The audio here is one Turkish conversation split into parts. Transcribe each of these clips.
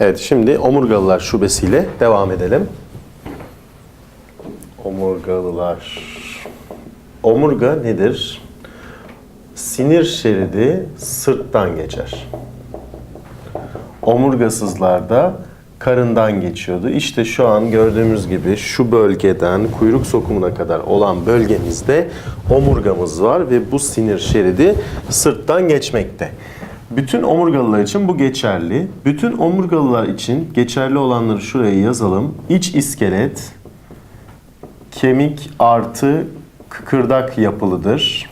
Evet şimdi omurgalılar şubesiyle devam edelim. Omurgalılar. Omurga nedir? Sinir şeridi sırttan geçer. Omurgasızlarda karından geçiyordu. İşte şu an gördüğümüz gibi şu bölgeden kuyruk sokumuna kadar olan bölgemizde omurgamız var ve bu sinir şeridi sırttan geçmekte. Bütün omurgalılar için bu geçerli. Bütün omurgalılar için geçerli olanları şuraya yazalım. İç iskelet kemik artı kıkırdak yapılıdır.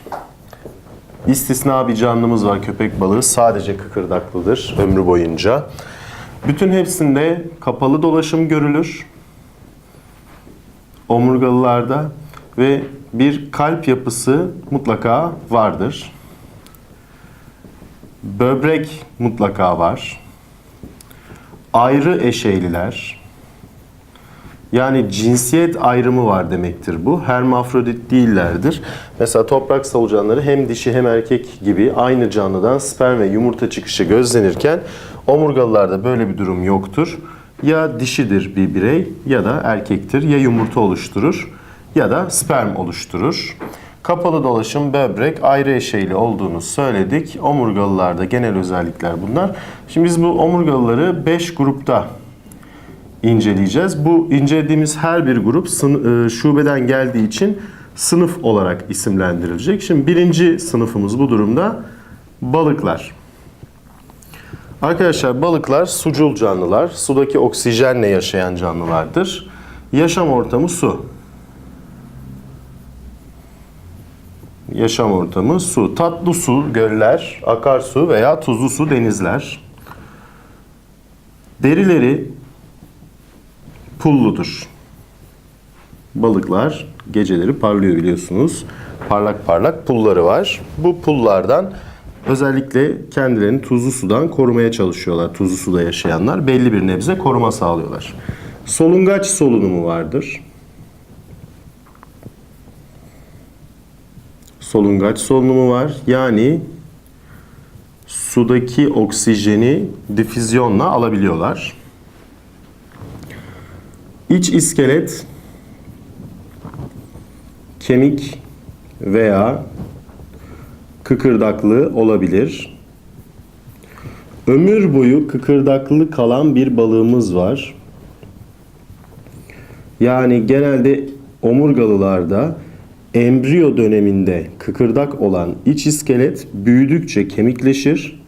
İstisna bir canlımız var köpek balığı. Sadece kıkırdaklıdır ömrü boyunca. Bütün hepsinde kapalı dolaşım görülür. Omurgalılarda ve bir kalp yapısı mutlaka vardır. Böbrek mutlaka var. Ayrı eşeyliler. Yani cinsiyet ayrımı var demektir bu. Hermafrodit değillerdir. Mesela toprak solucanları hem dişi hem erkek gibi aynı canlıdan sperm ve yumurta çıkışı gözlenirken omurgalılarda böyle bir durum yoktur. Ya dişidir bir birey ya da erkektir. Ya yumurta oluşturur ya da sperm oluşturur. Kapalı dolaşım böbrek ayrı eşeyli olduğunu söyledik. Omurgalılarda genel özellikler bunlar. Şimdi biz bu omurgalıları 5 grupta inceleyeceğiz. Bu incelediğimiz her bir grup e, şubeden geldiği için sınıf olarak isimlendirilecek. Şimdi birinci sınıfımız bu durumda balıklar. Arkadaşlar balıklar sucul canlılar. Sudaki oksijenle yaşayan canlılardır. Yaşam ortamı su. Yaşam ortamı su. Tatlı su, göller, akarsu veya tuzlu su, denizler. Derileri pulludur. Balıklar geceleri parlıyor biliyorsunuz. Parlak parlak pulları var. Bu pullardan özellikle kendilerini tuzlu sudan korumaya çalışıyorlar. Tuzlu suda yaşayanlar belli bir nebze koruma sağlıyorlar. Solungaç solunumu vardır. Solungaç solunumu var. Yani sudaki oksijeni difüzyonla alabiliyorlar. İç iskelet kemik veya kıkırdaklı olabilir. Ömür boyu kıkırdaklı kalan bir balığımız var. Yani genelde omurgalılarda embriyo döneminde kıkırdak olan iç iskelet büyüdükçe kemikleşir.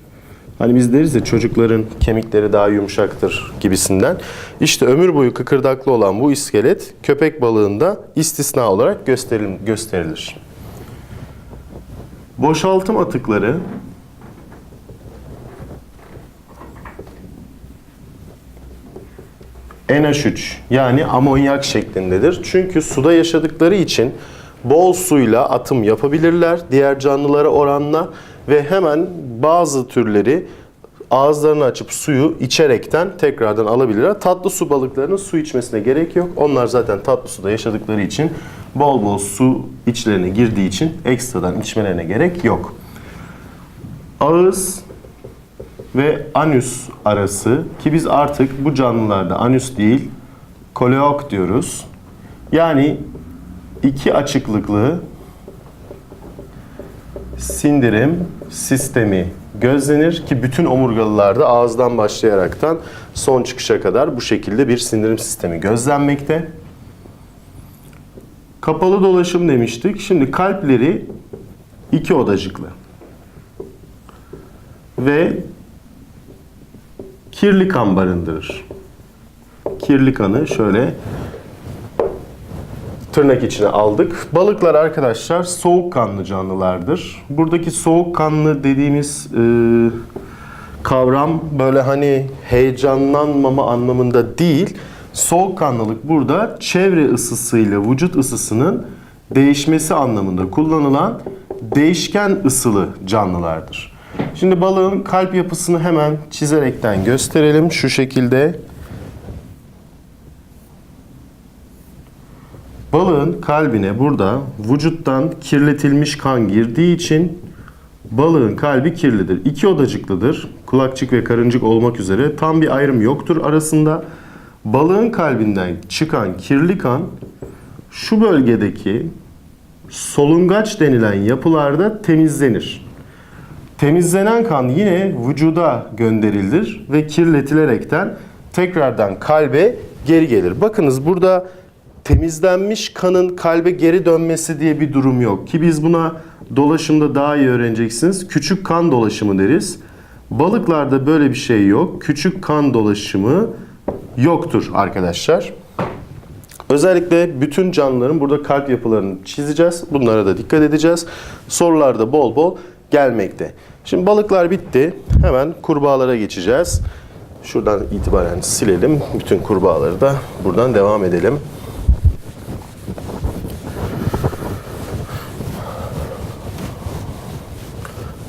Hani biz deriz ya çocukların kemikleri daha yumuşaktır gibisinden. İşte ömür boyu kıkırdaklı olan bu iskelet köpek balığında istisna olarak gösterilir. Boşaltım atıkları NH3 yani amonyak şeklindedir. Çünkü suda yaşadıkları için bol suyla atım yapabilirler diğer canlılara oranla ve hemen bazı türleri ağızlarını açıp suyu içerekten tekrardan alabilirler. Tatlı su balıklarının su içmesine gerek yok. Onlar zaten tatlı suda yaşadıkları için bol bol su içlerine girdiği için ekstradan içmelerine gerek yok. Ağız ve anüs arası ki biz artık bu canlılarda anüs değil koleok diyoruz. Yani iki açıklıklı sindirim sistemi gözlenir ki bütün omurgalılarda ağızdan başlayaraktan son çıkışa kadar bu şekilde bir sindirim sistemi gözlenmekte. Kapalı dolaşım demiştik. Şimdi kalpleri iki odacıklı. Ve kirli kan barındırır. Kirli kanı şöyle tırnak içine aldık. Balıklar arkadaşlar soğukkanlı canlılardır. Buradaki soğukkanlı dediğimiz e, kavram böyle hani heyecanlanmama anlamında değil. Soğukkanlılık burada çevre ısısıyla vücut ısısının değişmesi anlamında kullanılan değişken ısılı canlılardır. Şimdi balığın kalp yapısını hemen çizerekten gösterelim şu şekilde. Balığın kalbine burada vücuttan kirletilmiş kan girdiği için balığın kalbi kirlidir. İki odacıklıdır. Kulakçık ve karıncık olmak üzere tam bir ayrım yoktur arasında. Balığın kalbinden çıkan kirli kan şu bölgedeki solungaç denilen yapılarda temizlenir. Temizlenen kan yine vücuda gönderilir ve kirletilerekten tekrardan kalbe geri gelir. Bakınız burada temizlenmiş kanın kalbe geri dönmesi diye bir durum yok. Ki biz buna dolaşımda daha iyi öğreneceksiniz. Küçük kan dolaşımı deriz. Balıklarda böyle bir şey yok. Küçük kan dolaşımı yoktur arkadaşlar. Özellikle bütün canlıların burada kalp yapılarını çizeceğiz. Bunlara da dikkat edeceğiz. Sorularda bol bol gelmekte. Şimdi balıklar bitti. Hemen kurbağalara geçeceğiz. Şuradan itibaren silelim. Bütün kurbağaları da buradan devam edelim.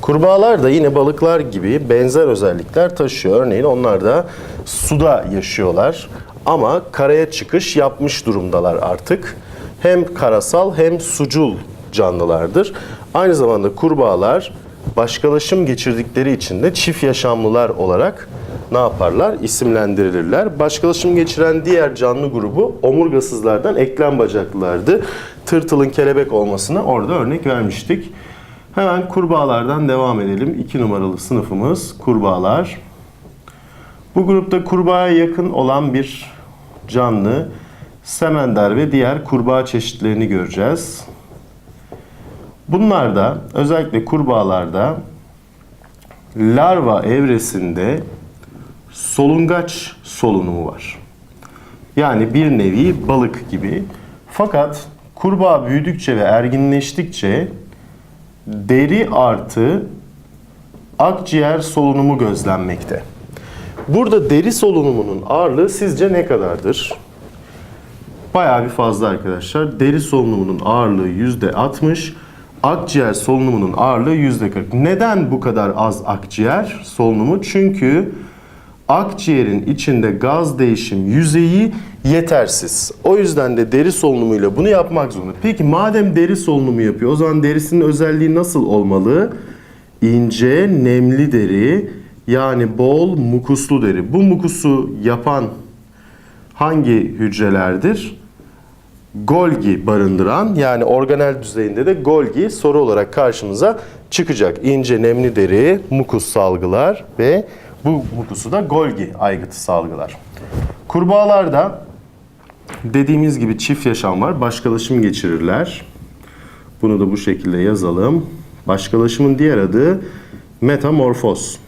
Kurbağalar da yine balıklar gibi benzer özellikler taşıyor. Örneğin onlar da suda yaşıyorlar ama karaya çıkış yapmış durumdalar artık. Hem karasal hem sucul canlılardır. Aynı zamanda kurbağalar başkalaşım geçirdikleri için de çift yaşamlılar olarak ne yaparlar? İsimlendirilirler. Başkalaşım geçiren diğer canlı grubu omurgasızlardan eklem bacaklılardı. Tırtılın kelebek olmasına orada örnek vermiştik. Hemen kurbağalardan devam edelim. 2 numaralı sınıfımız kurbağalar. Bu grupta kurbağaya yakın olan bir canlı semender ve diğer kurbağa çeşitlerini göreceğiz. Bunlarda özellikle kurbağalarda larva evresinde solungaç solunumu var. Yani bir nevi balık gibi. Fakat kurbağa büyüdükçe ve erginleştikçe deri artı akciğer solunumu gözlenmekte. Burada deri solunumunun ağırlığı sizce ne kadardır? Bayağı bir fazla arkadaşlar. Deri solunumunun ağırlığı %60, akciğer solunumunun ağırlığı %40. Neden bu kadar az akciğer solunumu? Çünkü akciğerin içinde gaz değişim yüzeyi yetersiz. O yüzden de deri solunumuyla bunu yapmak zorunda. Peki madem deri solunumu yapıyor o zaman derisinin özelliği nasıl olmalı? İnce, nemli deri yani bol mukuslu deri. Bu mukusu yapan hangi hücrelerdir? Golgi barındıran yani organel düzeyinde de Golgi soru olarak karşımıza çıkacak. İnce nemli deri, mukus salgılar ve bu mukusu da Golgi aygıtı salgılar. Kurbağalarda dediğimiz gibi çift yaşam var. Başkalaşım geçirirler. Bunu da bu şekilde yazalım. Başkalaşımın diğer adı metamorfoz.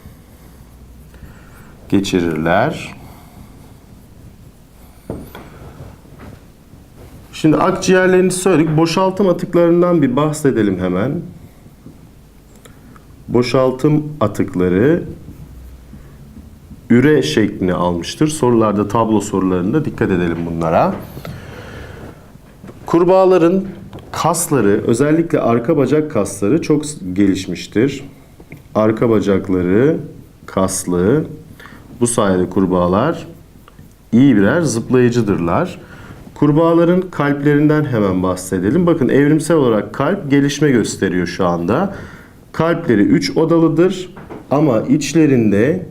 Geçirirler. Şimdi akciğerlerini söyledik. Boşaltım atıklarından bir bahsedelim hemen. Boşaltım atıkları üre şeklini almıştır. Sorularda tablo sorularında dikkat edelim bunlara. Kurbağaların kasları özellikle arka bacak kasları çok gelişmiştir. Arka bacakları kaslı. Bu sayede kurbağalar iyi birer zıplayıcıdırlar. Kurbağaların kalplerinden hemen bahsedelim. Bakın evrimsel olarak kalp gelişme gösteriyor şu anda. Kalpleri 3 odalıdır ama içlerinde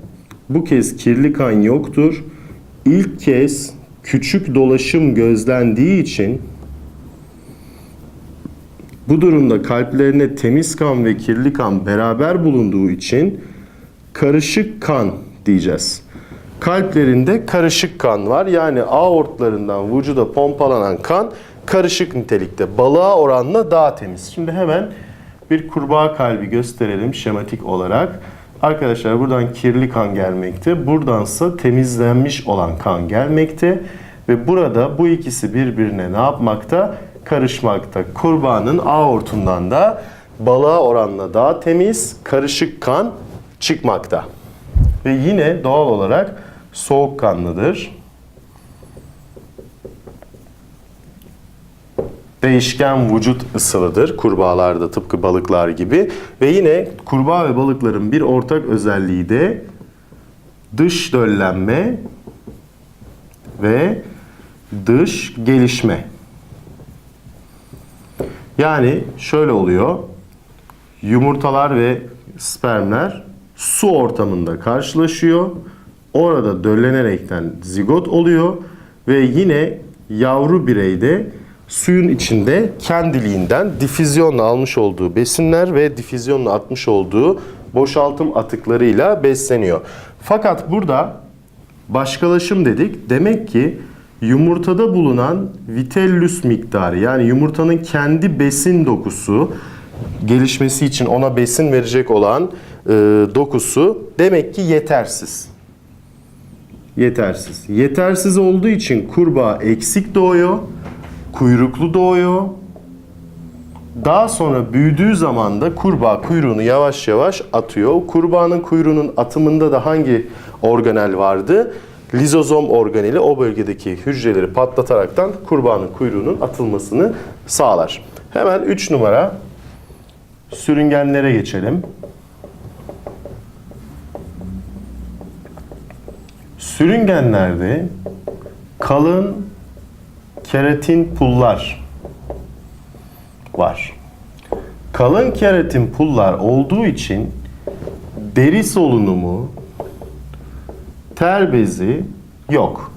bu kez kirli kan yoktur. İlk kez küçük dolaşım gözlendiği için bu durumda kalplerine temiz kan ve kirli kan beraber bulunduğu için karışık kan diyeceğiz. Kalplerinde karışık kan var. Yani aortlarından vücuda pompalanan kan karışık nitelikte. Balığa oranla daha temiz. Şimdi hemen bir kurbağa kalbi gösterelim şematik olarak. Arkadaşlar buradan kirli kan gelmekte. Buradansa temizlenmiş olan kan gelmekte. Ve burada bu ikisi birbirine ne yapmakta? Karışmakta. Kurbağanın aortundan da balığa oranla daha temiz, karışık kan çıkmakta. Ve yine doğal olarak soğukkanlıdır. Değişken vücut ısılıdır kurbağalarda tıpkı balıklar gibi. Ve yine kurbağa ve balıkların bir ortak özelliği de dış döllenme ve dış gelişme. Yani şöyle oluyor. Yumurtalar ve spermler su ortamında karşılaşıyor. Orada döllenerekten zigot oluyor ve yine yavru bireyde suyun içinde kendiliğinden difüzyonla almış olduğu besinler ve difüzyonla atmış olduğu boşaltım atıklarıyla besleniyor. Fakat burada başkalaşım dedik. Demek ki yumurtada bulunan vitellus miktarı yani yumurtanın kendi besin dokusu gelişmesi için ona besin verecek olan e, dokusu demek ki yetersiz. Yetersiz. Yetersiz olduğu için kurbağa eksik doğuyor, kuyruklu doğuyor. Daha sonra büyüdüğü zaman da kurbağa kuyruğunu yavaş yavaş atıyor. Kurbağanın kuyruğunun atımında da hangi organel vardı? Lizozom organeli o bölgedeki hücreleri patlataraktan kurbağanın kuyruğunun atılmasını sağlar. Hemen 3 numara sürüngenlere geçelim. Sürüngenlerde kalın keratin pullar var. Kalın keratin pullar olduğu için deri solunumu, ter bezi yok.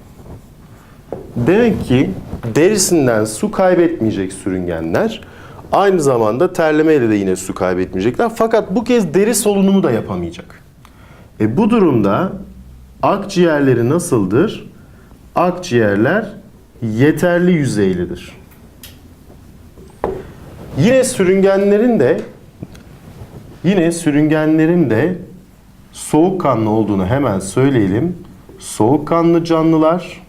Demek ki derisinden su kaybetmeyecek sürüngenler aynı zamanda terlemeyle de yine su kaybetmeyecekler. Fakat bu kez deri solunumu da yapamayacak. E bu durumda akciğerleri nasıldır? Akciğerler yeterli yüzeylidir. Yine sürüngenlerin de yine sürüngenlerin de soğukkanlı olduğunu hemen söyleyelim. Soğukkanlı canlılar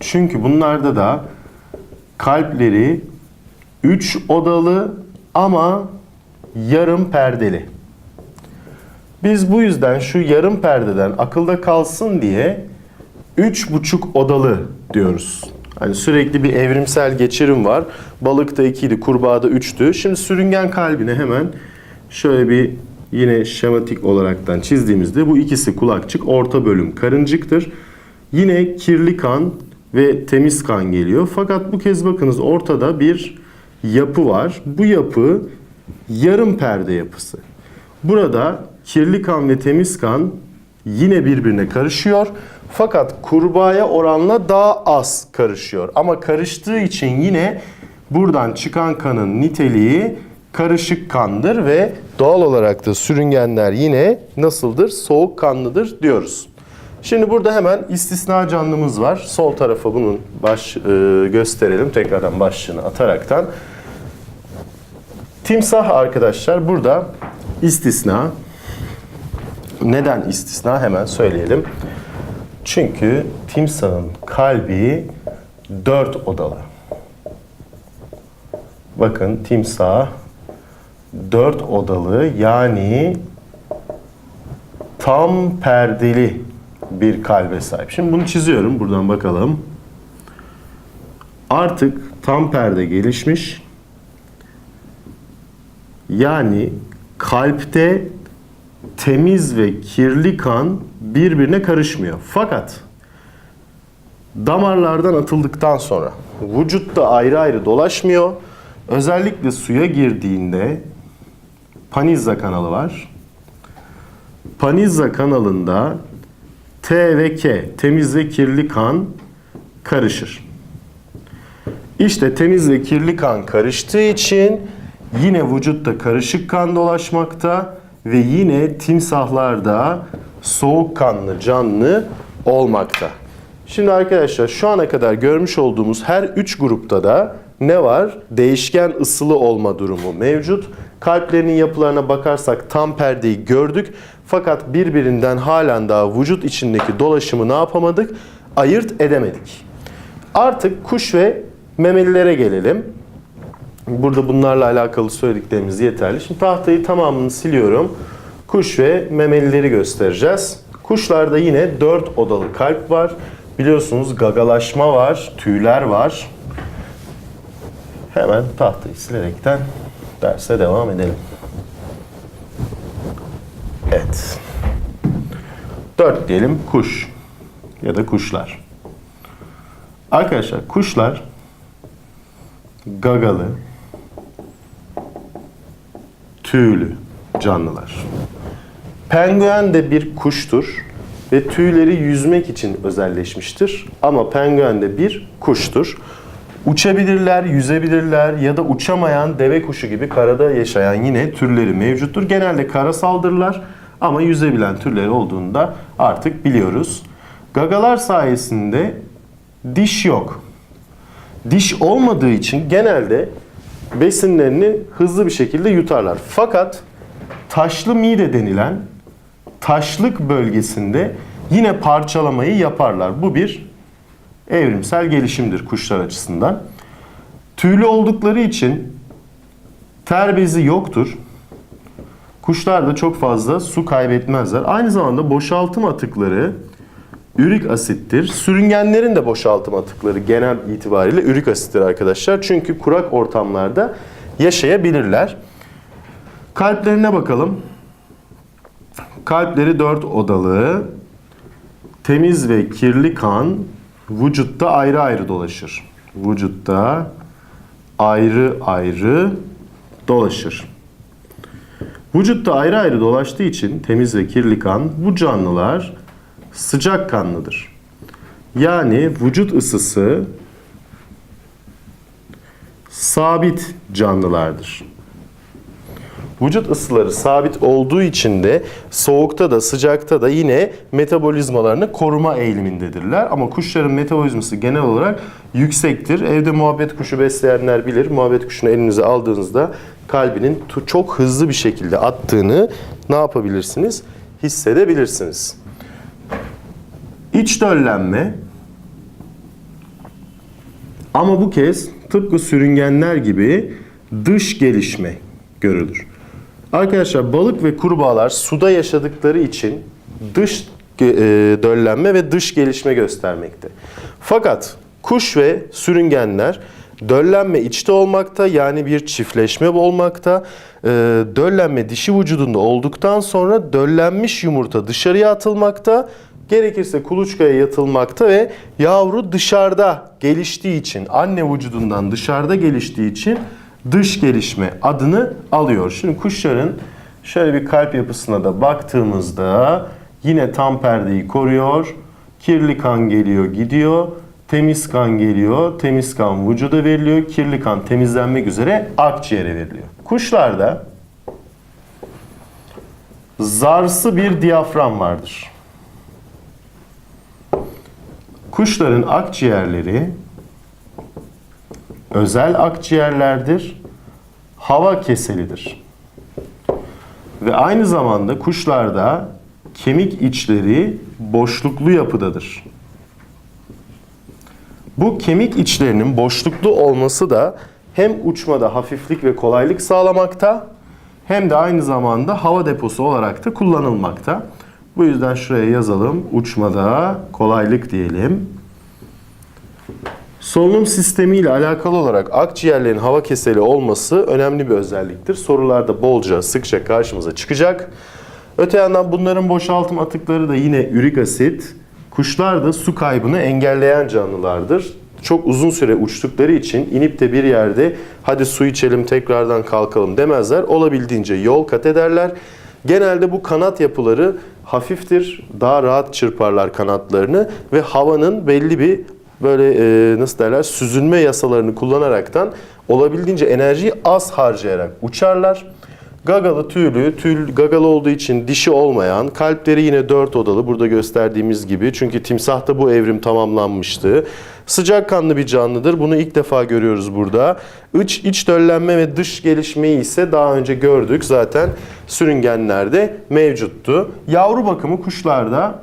çünkü bunlarda da kalpleri 3 odalı ama yarım perdeli. Biz bu yüzden şu yarım perdeden akılda kalsın diye üç buçuk odalı diyoruz. Hani sürekli bir evrimsel geçirim var. Balıkta 2 idi, kurbağada 3'tü. Şimdi sürüngen kalbine hemen şöyle bir yine şematik olaraktan çizdiğimizde bu ikisi kulakçık, orta bölüm karıncıktır. Yine kirli kan ve temiz kan geliyor. Fakat bu kez bakınız ortada bir yapı var. Bu yapı yarım perde yapısı. Burada kirli kan ve temiz kan yine birbirine karışıyor. Fakat kurbağaya oranla daha az karışıyor. Ama karıştığı için yine buradan çıkan kanın niteliği karışık kandır ve doğal olarak da sürüngenler yine nasıldır? Soğuk kanlıdır diyoruz. Şimdi burada hemen istisna canlımız var. Sol tarafa bunun baş e, gösterelim. Tekrardan başlığını ataraktan. Timsah arkadaşlar burada istisna. Neden istisna hemen söyleyelim. Çünkü timsahın kalbi dört odalı. Bakın timsah dört odalı yani tam perdeli bir kalbe sahip. Şimdi bunu çiziyorum. Buradan bakalım. Artık tam perde gelişmiş. Yani kalpte temiz ve kirli kan birbirine karışmıyor. Fakat damarlardan atıldıktan sonra vücutta ayrı ayrı dolaşmıyor. Özellikle suya girdiğinde Panizza kanalı var. Panizza kanalında T ve K temiz ve kirli kan karışır. İşte temiz ve kirli kan karıştığı için yine vücutta karışık kan dolaşmakta ve yine timsahlarda soğukkanlı canlı olmakta. Şimdi arkadaşlar şu ana kadar görmüş olduğumuz her üç grupta da ne var? Değişken ısılı olma durumu mevcut. Kalplerinin yapılarına bakarsak tam perdeyi gördük. Fakat birbirinden halen daha vücut içindeki dolaşımı ne yapamadık? Ayırt edemedik. Artık kuş ve memelilere gelelim. Burada bunlarla alakalı söylediklerimiz yeterli. Şimdi tahtayı tamamını siliyorum. Kuş ve memelileri göstereceğiz. Kuşlarda yine 4 odalı kalp var. Biliyorsunuz gagalaşma var, tüyler var. Hemen tahtayı silerekten derse devam edelim. Evet. 4 diyelim kuş ya da kuşlar. Arkadaşlar kuşlar gagalı, tüylü canlılar. Penguen de bir kuştur ve tüyleri yüzmek için özelleşmiştir. Ama penguen de bir kuştur. Uçabilirler, yüzebilirler ya da uçamayan deve kuşu gibi karada yaşayan yine türleri mevcuttur. Genelde karasaldırlar ama yüzebilen türleri olduğunu da artık biliyoruz. Gagalar sayesinde diş yok. Diş olmadığı için genelde besinlerini hızlı bir şekilde yutarlar. Fakat taşlı mide denilen taşlık bölgesinde yine parçalamayı yaparlar. Bu bir evrimsel gelişimdir kuşlar açısından. Tüylü oldukları için ter bezi yoktur. Kuşlar da çok fazla su kaybetmezler. Aynı zamanda boşaltım atıkları ürik asittir. Sürüngenlerin de boşaltım atıkları genel itibariyle ürik asittir arkadaşlar. Çünkü kurak ortamlarda yaşayabilirler. Kalplerine bakalım. Kalpleri dört odalı. Temiz ve kirli kan vücutta ayrı ayrı dolaşır. Vücutta ayrı ayrı dolaşır. Vücutta ayrı ayrı dolaştığı için temiz ve kirli kan bu canlılar sıcak kanlıdır. Yani vücut ısısı sabit canlılardır. Vücut ısıları sabit olduğu için de soğukta da sıcakta da yine metabolizmalarını koruma eğilimindedirler. Ama kuşların metabolizması genel olarak yüksektir. Evde muhabbet kuşu besleyenler bilir. Muhabbet kuşunu elinize aldığınızda kalbinin çok hızlı bir şekilde attığını ne yapabilirsiniz? Hissedebilirsiniz. İç döllenme ama bu kez tıpkı sürüngenler gibi dış gelişme görülür. Arkadaşlar balık ve kurbağalar suda yaşadıkları için dış e, döllenme ve dış gelişme göstermekte. Fakat kuş ve sürüngenler döllenme içte olmakta yani bir çiftleşme olmakta. E, döllenme dişi vücudunda olduktan sonra döllenmiş yumurta dışarıya atılmakta. Gerekirse kuluçkaya yatılmakta ve yavru dışarıda geliştiği için, anne vücudundan dışarıda geliştiği için dış gelişme adını alıyor. Şimdi kuşların şöyle bir kalp yapısına da baktığımızda yine tam perdeyi koruyor. Kirli kan geliyor gidiyor. Temiz kan geliyor. Temiz kan vücuda veriliyor. Kirli kan temizlenmek üzere akciğere veriliyor. Kuşlarda zarsı bir diyafram vardır. Kuşların akciğerleri özel akciğerlerdir. Hava keselidir. Ve aynı zamanda kuşlarda kemik içleri boşluklu yapıdadır. Bu kemik içlerinin boşluklu olması da hem uçmada hafiflik ve kolaylık sağlamakta hem de aynı zamanda hava deposu olarak da kullanılmakta. Bu yüzden şuraya yazalım. Uçmada kolaylık diyelim. Solunum sistemi ile alakalı olarak akciğerlerin hava keseli olması önemli bir özelliktir. Sorularda bolca, sıkça karşımıza çıkacak. Öte yandan bunların boşaltım atıkları da yine ürik asit. Kuşlar da su kaybını engelleyen canlılardır. Çok uzun süre uçtukları için inip de bir yerde hadi su içelim tekrardan kalkalım demezler. Olabildiğince yol kat ederler. Genelde bu kanat yapıları hafiftir. Daha rahat çırparlar kanatlarını ve havanın belli bir böyle e, nasıl derler süzülme yasalarını kullanaraktan olabildiğince enerjiyi az harcayarak uçarlar. Gagalı tüylü, tül gagalı olduğu için dişi olmayan, kalpleri yine dört odalı burada gösterdiğimiz gibi. Çünkü timsahta bu evrim tamamlanmıştı. Sıcakkanlı bir canlıdır. Bunu ilk defa görüyoruz burada. İç, iç döllenme ve dış gelişmeyi ise daha önce gördük. Zaten sürüngenlerde mevcuttu. Yavru bakımı kuşlarda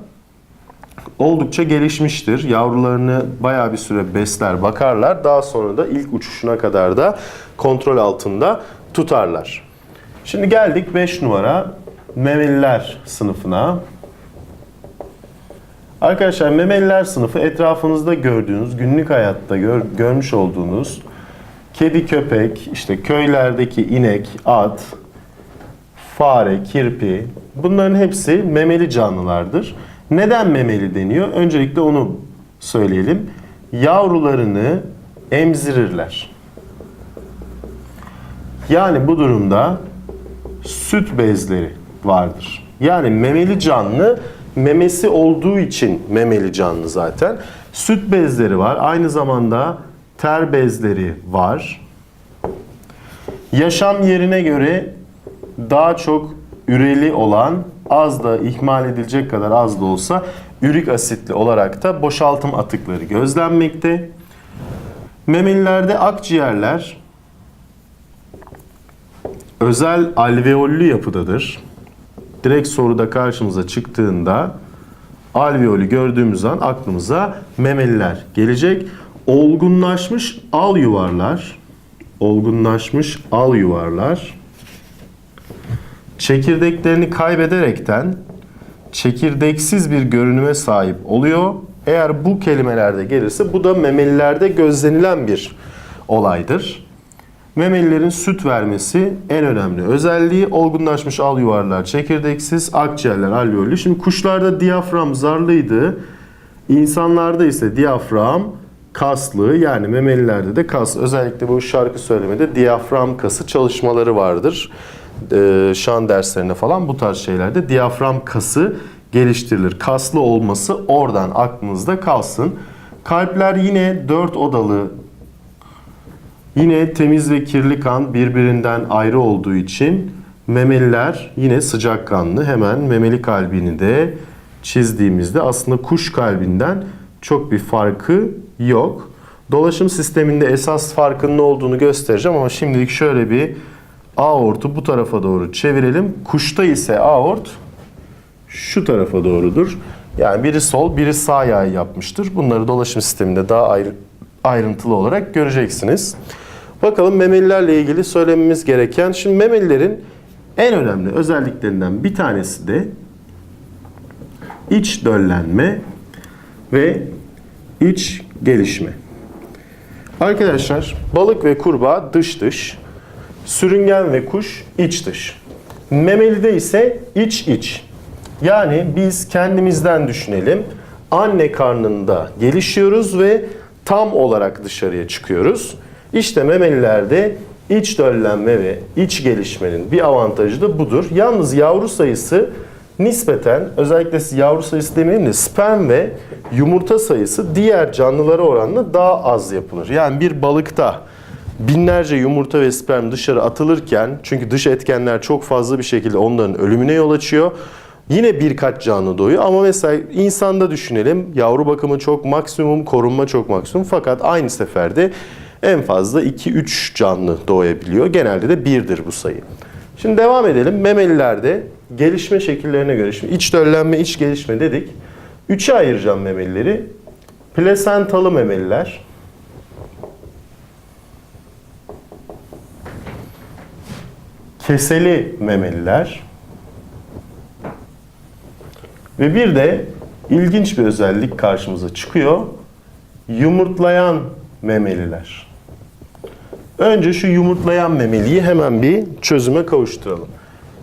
oldukça gelişmiştir. Yavrularını bayağı bir süre besler, bakarlar. Daha sonra da ilk uçuşuna kadar da kontrol altında tutarlar. Şimdi geldik 5 numara memeliler sınıfına. Arkadaşlar memeliler sınıfı etrafınızda gördüğünüz, günlük hayatta gör- görmüş olduğunuz kedi, köpek, işte köylerdeki inek, at, fare, kirpi bunların hepsi memeli canlılardır. Neden memeli deniyor? Öncelikle onu söyleyelim. Yavrularını emzirirler. Yani bu durumda süt bezleri vardır. Yani memeli canlı memesi olduğu için memeli canlı zaten. Süt bezleri var. Aynı zamanda ter bezleri var. Yaşam yerine göre daha çok üreli olan az da ihmal edilecek kadar az da olsa ürik asitli olarak da boşaltım atıkları gözlenmekte. Memelilerde akciğerler özel alveollü yapıdadır. Direkt soruda karşımıza çıktığında alveolü gördüğümüz an aklımıza memeliler gelecek. Olgunlaşmış al yuvarlar, olgunlaşmış al yuvarlar çekirdeklerini kaybederekten çekirdeksiz bir görünüme sahip oluyor. Eğer bu kelimelerde gelirse bu da memelilerde gözlenilen bir olaydır. Memelilerin süt vermesi en önemli özelliği olgunlaşmış al yuvarlar çekirdeksiz, akciğerler alveollü. Şimdi kuşlarda diyafram zarlıydı. İnsanlarda ise diyafram kaslı yani memelilerde de kas. Özellikle bu şarkı söylemede diyafram kası çalışmaları vardır. Ee, şan derslerine falan bu tarz şeylerde diyafram kası geliştirilir. Kaslı olması oradan aklınızda kalsın. Kalpler yine dört odalı Yine temiz ve kirli kan birbirinden ayrı olduğu için memeliler yine sıcakkanlı. Hemen memeli kalbini de çizdiğimizde aslında kuş kalbinden çok bir farkı yok. Dolaşım sisteminde esas farkın ne olduğunu göstereceğim ama şimdilik şöyle bir aortu bu tarafa doğru çevirelim. Kuşta ise aort şu tarafa doğrudur. Yani biri sol, biri sağ yay yapmıştır. Bunları dolaşım sisteminde daha ayrı, ayrıntılı olarak göreceksiniz. Bakalım memelilerle ilgili söylememiz gereken, şimdi memelilerin en önemli özelliklerinden bir tanesi de iç döllenme ve iç gelişme. Arkadaşlar balık ve kurbağa dış dış, sürüngen ve kuş iç dış. Memelide ise iç iç. Yani biz kendimizden düşünelim. Anne karnında gelişiyoruz ve tam olarak dışarıya çıkıyoruz. İşte memelilerde iç döllenme ve iç gelişmenin bir avantajı da budur. Yalnız yavru sayısı nispeten özellikle yavru sayısı demeyelim de sperm ve yumurta sayısı diğer canlılara oranla daha az yapılır. Yani bir balıkta binlerce yumurta ve sperm dışarı atılırken çünkü dış etkenler çok fazla bir şekilde onların ölümüne yol açıyor. Yine birkaç canlı doğuyor ama mesela insanda düşünelim yavru bakımı çok maksimum, korunma çok maksimum fakat aynı seferde en fazla 2-3 canlı doğabiliyor. Genelde de 1'dir bu sayı. Şimdi devam edelim. Memelilerde gelişme şekillerine göre şimdi iç döllenme, iç gelişme dedik. Üçe ayıracağım memelileri. Plasentalı memeliler, keseli memeliler ve bir de ilginç bir özellik karşımıza çıkıyor. Yumurtlayan memeliler. Önce şu yumurtlayan memeliyi hemen bir çözüme kavuşturalım.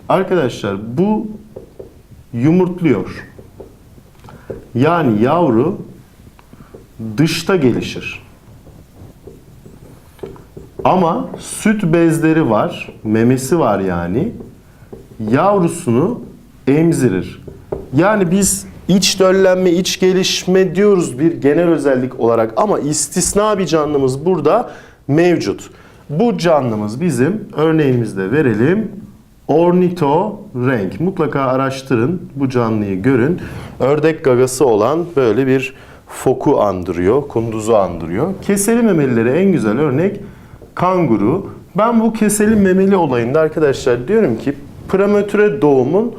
Arkadaşlar bu yumurtluyor. Yani yavru dışta gelişir. Ama süt bezleri var, memesi var yani. Yavrusunu emzirir. Yani biz iç döllenme, iç gelişme diyoruz bir genel özellik olarak ama istisna bir canlımız burada mevcut. Bu canlımız bizim örneğimizde verelim. Ornito renk. Mutlaka araştırın. Bu canlıyı görün. Ördek gagası olan böyle bir foku andırıyor. Kunduzu andırıyor. Keseli memelilere en güzel örnek kanguru. Ben bu keseli memeli olayında arkadaşlar diyorum ki prematüre doğumun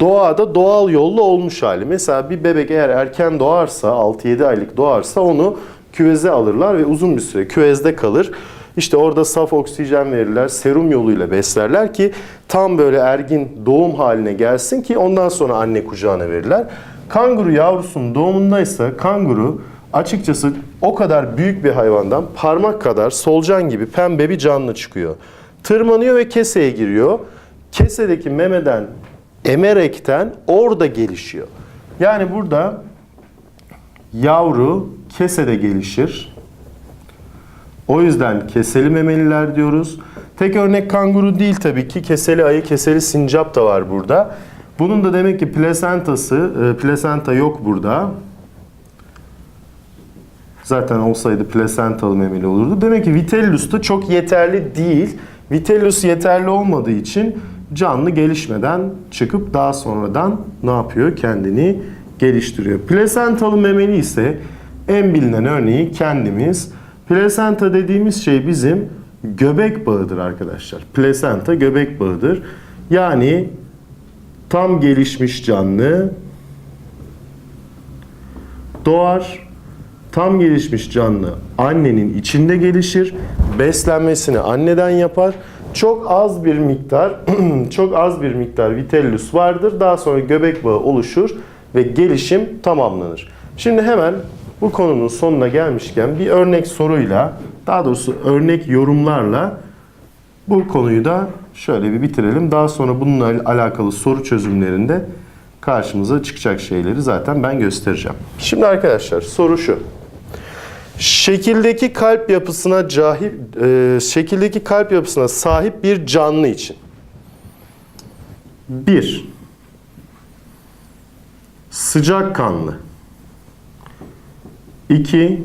doğada doğal yolla olmuş hali. Mesela bir bebek eğer erken doğarsa 6-7 aylık doğarsa onu küveze alırlar ve uzun bir süre küvezde kalır. İşte orada saf oksijen verirler, serum yoluyla beslerler ki tam böyle ergin doğum haline gelsin ki ondan sonra anne kucağına verirler. Kanguru yavrusunun doğumundaysa kanguru açıkçası o kadar büyük bir hayvandan parmak kadar solucan gibi pembe bir canlı çıkıyor. Tırmanıyor ve keseye giriyor. Kesedeki memeden emerekten orada gelişiyor. Yani burada yavru kesede gelişir. O yüzden keseli memeliler diyoruz. Tek örnek kanguru değil tabii ki. Keseli ayı, keseli sincap da var burada. Bunun da demek ki plasentası, e, plasenta yok burada. Zaten olsaydı plasentalı memeli olurdu. Demek ki Vitellus da çok yeterli değil. Vitellus yeterli olmadığı için canlı gelişmeden çıkıp daha sonradan ne yapıyor? Kendini geliştiriyor. Plasentalı memeli ise en bilinen örneği kendimiz. Plasenta dediğimiz şey bizim göbek bağıdır arkadaşlar. Plasenta göbek bağıdır. Yani tam gelişmiş canlı doğar. Tam gelişmiş canlı annenin içinde gelişir. Beslenmesini anneden yapar. Çok az bir miktar, çok az bir miktar vitellus vardır. Daha sonra göbek bağı oluşur ve gelişim tamamlanır. Şimdi hemen bu konunun sonuna gelmişken bir örnek soruyla, daha doğrusu örnek yorumlarla bu konuyu da şöyle bir bitirelim. Daha sonra bununla alakalı soru çözümlerinde karşımıza çıkacak şeyleri zaten ben göstereceğim. Şimdi arkadaşlar soru şu. Şekildeki kalp yapısına cahip, e, şekildeki kalp yapısına sahip bir canlı için. 1. Sıcak kanlı. 2.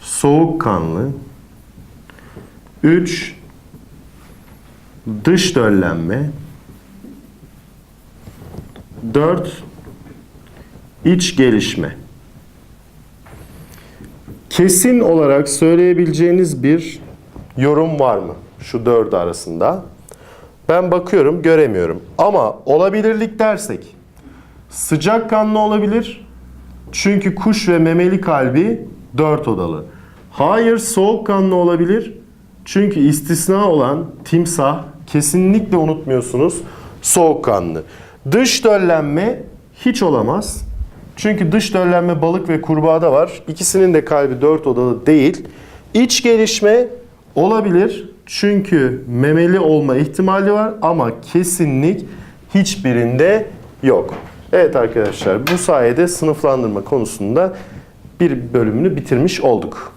Soğuk kanlı. 3. Dış döllenme. 4. İç gelişme. Kesin olarak söyleyebileceğiniz bir yorum var mı şu dördü arasında? Ben bakıyorum göremiyorum. Ama olabilirlik dersek sıcak kanlı olabilir. Çünkü kuş ve memeli kalbi dört odalı. Hayır soğuk kanlı olabilir. Çünkü istisna olan timsah kesinlikle unutmuyorsunuz soğukkanlı. Dış döllenme hiç olamaz. Çünkü dış döllenme balık ve kurbağada var. İkisinin de kalbi dört odalı değil. İç gelişme olabilir. Çünkü memeli olma ihtimali var ama kesinlik hiçbirinde yok. Evet arkadaşlar bu sayede sınıflandırma konusunda bir bölümünü bitirmiş olduk.